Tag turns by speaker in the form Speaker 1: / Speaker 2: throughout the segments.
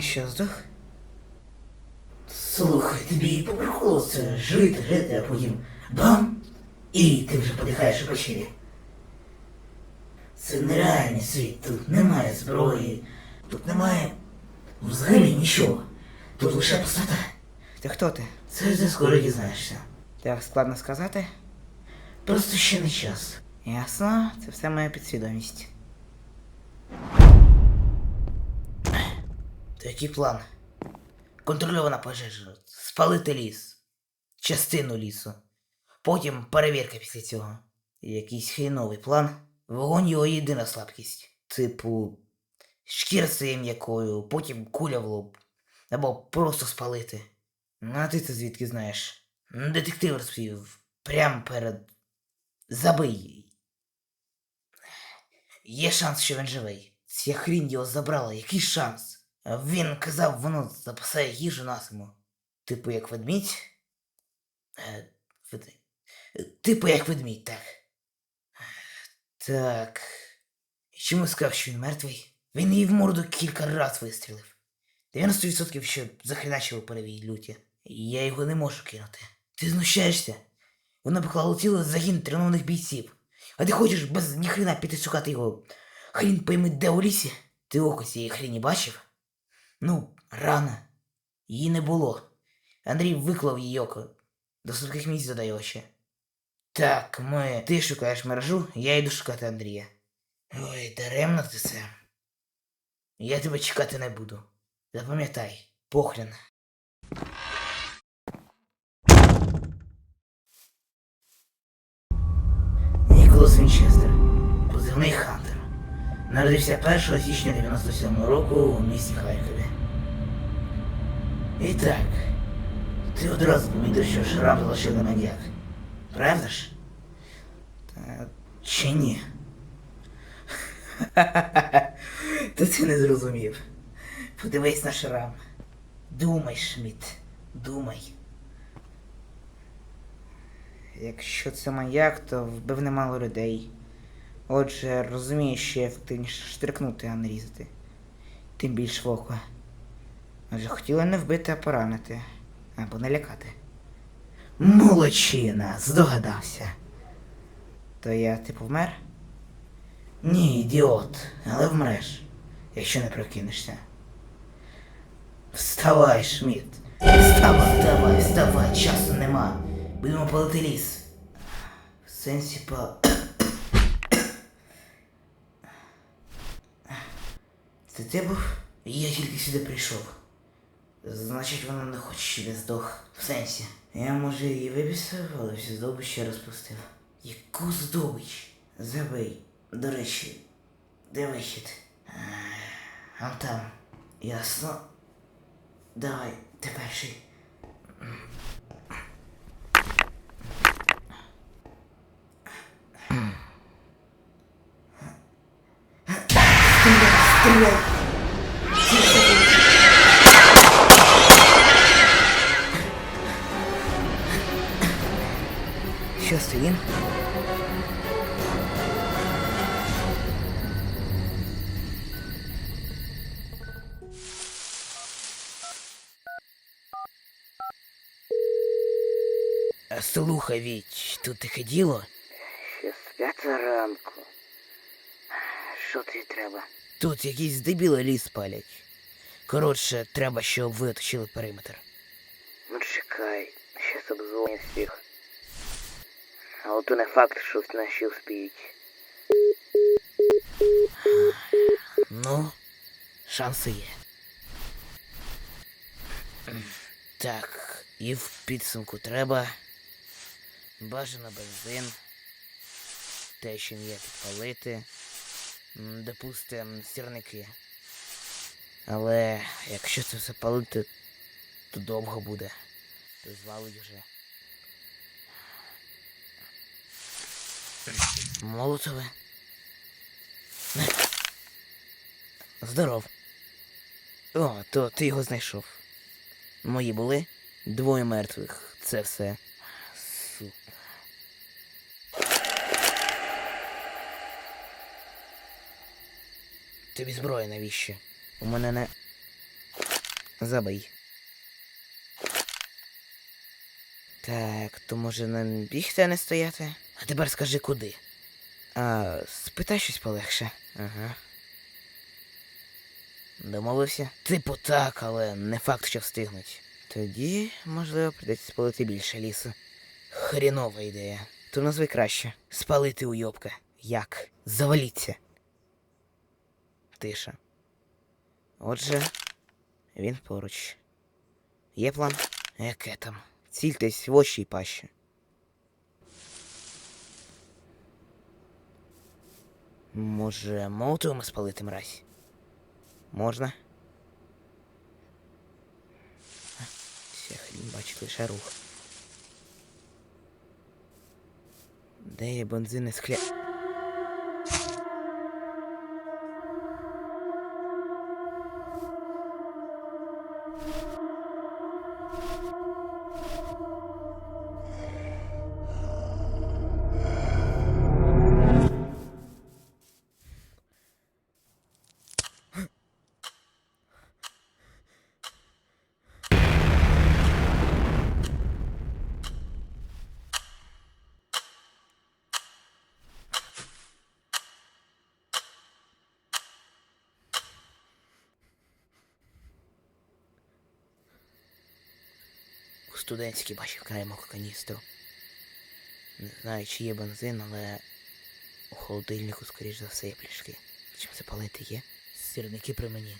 Speaker 1: Що, здох?
Speaker 2: Слухай, тобі по приколу це жити, жити, а потім бам! І ти вже подихаєш у печері. Це нереальний світ, тут немає зброї, тут немає взагалі нічого. Тут лише пустота.
Speaker 1: Ти хто ти?
Speaker 2: Це вже скоро дізнаєшся.
Speaker 1: Так складно сказати.
Speaker 2: Просто ще не час.
Speaker 1: Ясно, це все моя підсвідомість.
Speaker 2: То який план? Контрольована пожежа. Спалити ліс. Частину лісу. Потім перевірка після цього. Якийсь хріновий план. Вогонь його єдина слабкість. Типу, шкіра стає м'якою, потім куля в лоб. Або просто спалити. Ну, а ти це звідки знаєш? Ну, Детектив розповів. Прямо перед. Забий. Є шанс, що він живий. Ця хрінь його забрала, який шанс? Він казав, воно запасає їжу на зиму. Типу як ведмідь? Е, вед- е, Типу як ведмідь, так. Так. Чому сказав, що він мертвий? Він її в морду кілька раз вистрілив. 90% що захреначило перевій люті. Я його не можу кинути. Ти знущаєшся? Вона поклала тіло загін тренованих бійців. А ти хочеш без ніхрена піти шукати його. Хрін пойми, де у лісі? Ти око цієї хріні бачив? Ну, рано. Її не було. Андрій виклав її око. До 40 місць додає очі. Так, ми. Ти шукаєш мережу, я йду шукати Андрія. Ой, даремно ти це. Я тебе чекати не буду. Запам'ятай, похрен. Ніколас Вінчестер, позивний Хантер. Народився 1 січня 97 року у місті Харкові. І так, ти одразу помітив, що шрам залишив на маньяк. Правда ж? Та чи ні? Та ти не зрозумів. Подивись на шрам. Думай, Шміт, думай.
Speaker 1: Якщо це маньяк, то вбив немало людей. Отже, розумію, що ефективніше штрикнути, а не різати. Тим більш в око. Адже хотіли не вбити, а поранити. Або не лякати.
Speaker 2: Молодчина, здогадався.
Speaker 1: То я типу вмер?
Speaker 2: Ні, ідіот, але вмреш, якщо не прокинешся. Вставай, Шміт. Вставай, вставай, вставай, часу нема. Будемо палити ліс. В сенсі па. Це ти був? Я тільки сюди прийшов. Значить, вона не хоче, щоб я здох. В сенсі. Я може її виписав, але всю здобич ще розпустив. Яку здобич? Забий. До речі, де вихід? А там. Ясно. Давай, ти перший.
Speaker 1: Що це він?
Speaker 2: Слухай, Віч, тут таке діло.
Speaker 1: Ще п'ята ранку. Що тобі треба?
Speaker 2: Тут якісь дебіли ліс палять. Коротше, треба, щоб ви оточили периметр.
Speaker 1: Ну чекай, щас обзвоню всіх. Але то не факт, що наші успіють.
Speaker 2: Ну, шанси є. Так, і в підсумку треба. Бажано бензин. Те, що є підпалити. Допустим, сірники. Але якщо це все палити, то довго буде. То звалить вже. Молотове. Здоров. О, то ти його знайшов. Мої були? Двоє мертвих. Це все. Сука. Тобі зброя навіщо? У мене не.
Speaker 1: Забий. Так, то може нам бігти, а не стояти?
Speaker 2: А тепер скажи куди.
Speaker 1: А, спитай щось полегше. Ага. Домовився?
Speaker 2: Типу так, але
Speaker 1: Не факт, що встигнуть. Тоді, можливо, прийдеться спалити більше лісу.
Speaker 2: хрінова ідея.
Speaker 1: То назви краще.
Speaker 2: Спалити уйобка.
Speaker 1: Як?
Speaker 2: Заваліться.
Speaker 1: Тиша. Отже, він поруч. Є план?
Speaker 2: Яке там?
Speaker 1: Цільтесь в очі й пащі.
Speaker 2: Може, молотовими спалити мразь?
Speaker 1: Можна? Ся хрінь бачить лише рух. Де є бензин скля...
Speaker 2: У студентській бачив краємо каністру. Не знаю, чи є бензин, але у холодильнику, скоріш за все, є пляшки. Чим запалити є? Сірники при мені.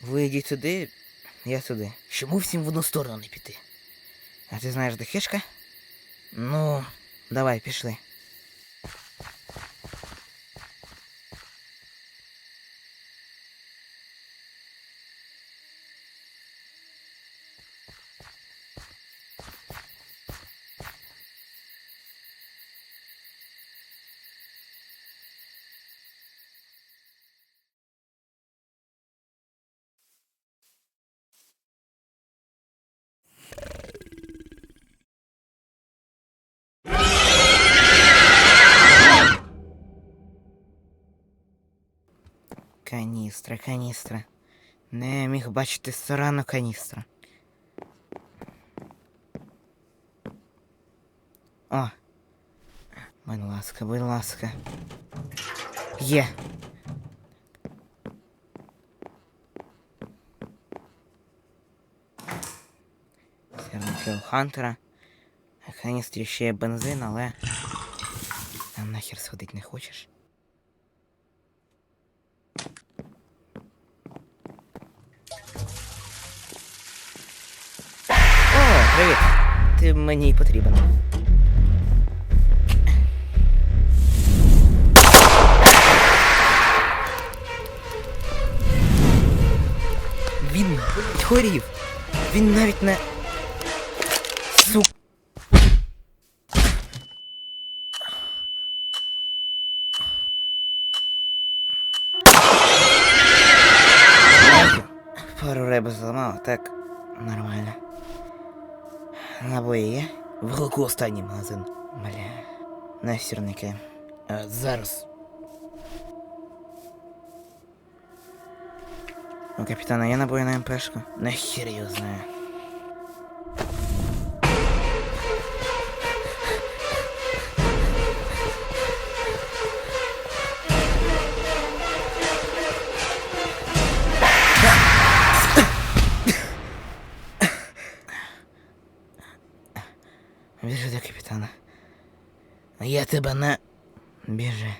Speaker 1: Ви йдіть туди, я туди.
Speaker 2: Чому всім в одну сторону не піти?
Speaker 1: А ти знаєш, де хишка?
Speaker 2: Ну,
Speaker 1: Давай, пішли. Каністра, каністра. Не міг бачити сторону каністра. О. Будь ласка, будь ласка. Є. Сірники у Хантера. А в каністрі ще є бензин, але. А нахер сходить не хочеш? Ти мені потрібен. Він горів. Він навіть не. Сук. Пару риб зламав, так нормально. Набої
Speaker 2: в руку останній магазин.
Speaker 1: Бля. На сірники.
Speaker 2: А, зараз.
Speaker 1: У капітана є набої на МПшку?
Speaker 2: Нахер його знаю. Я тебе не.
Speaker 1: Біжи.